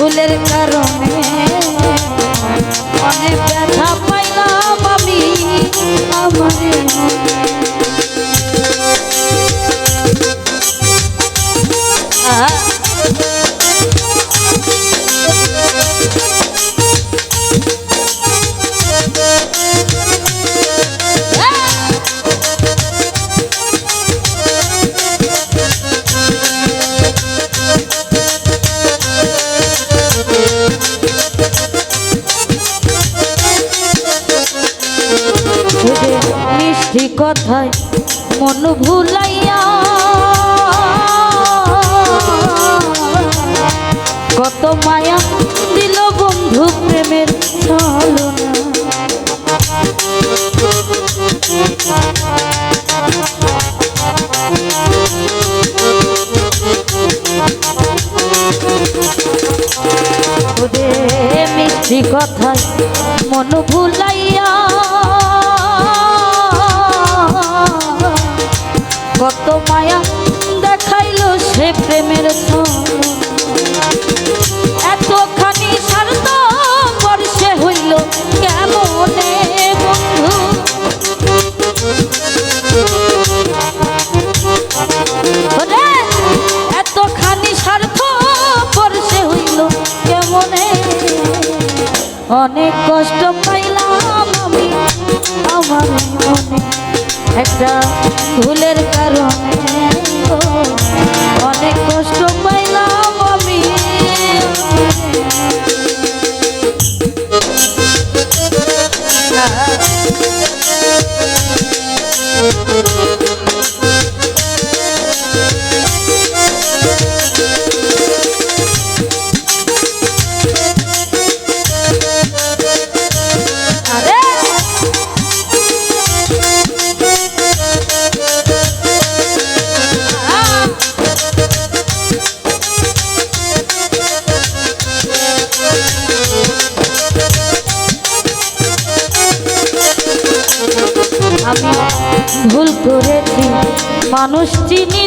ভুলের কারণ কথায় মন ভুলাইয়া। কত মায়া দিল বন্ধু প্রেমের ছলনা। মিষ্টি কথায় মন ভুলা অনেক কষ্ট পাইলাম আমি আমার মনে একটা ভুলের কারণে। মানুষ চিনি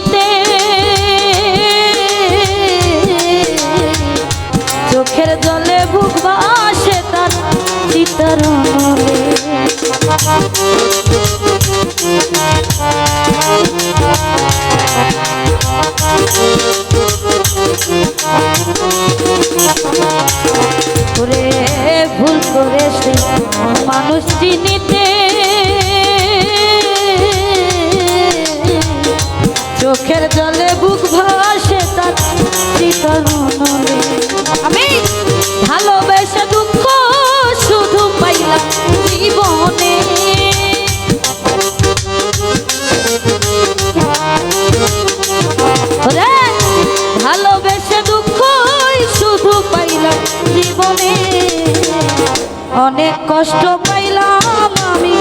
কষ্ট পাইলাম আমি।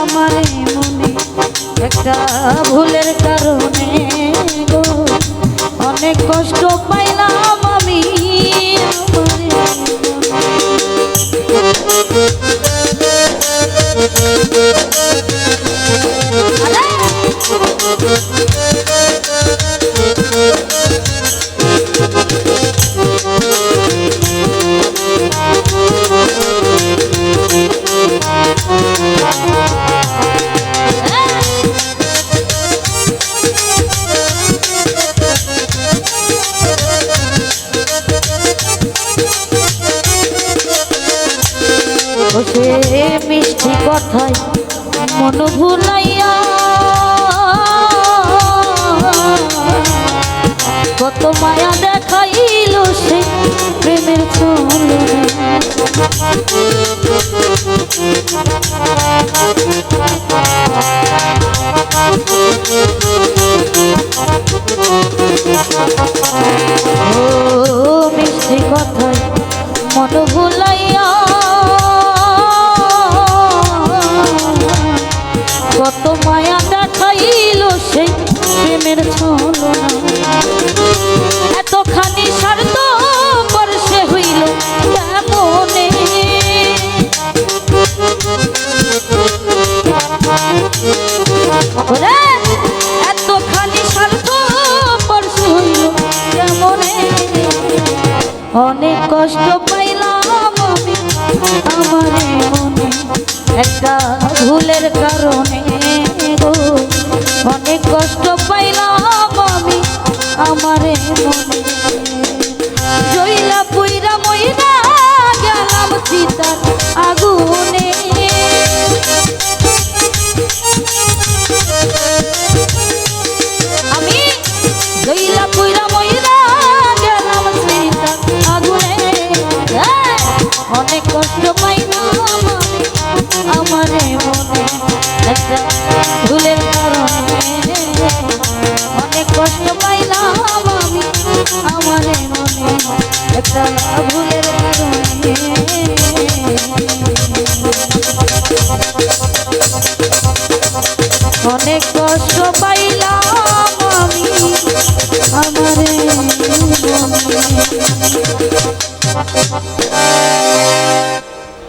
আমার মনে একটা ভুলে অবস্থায়। মন ভুলাই অনেক কষ্ট পাইলাম আমি। আমার মনে একটা ভুলের কারণে গো। অনেক কষ্ট পাইলাম আমি। আমার মনে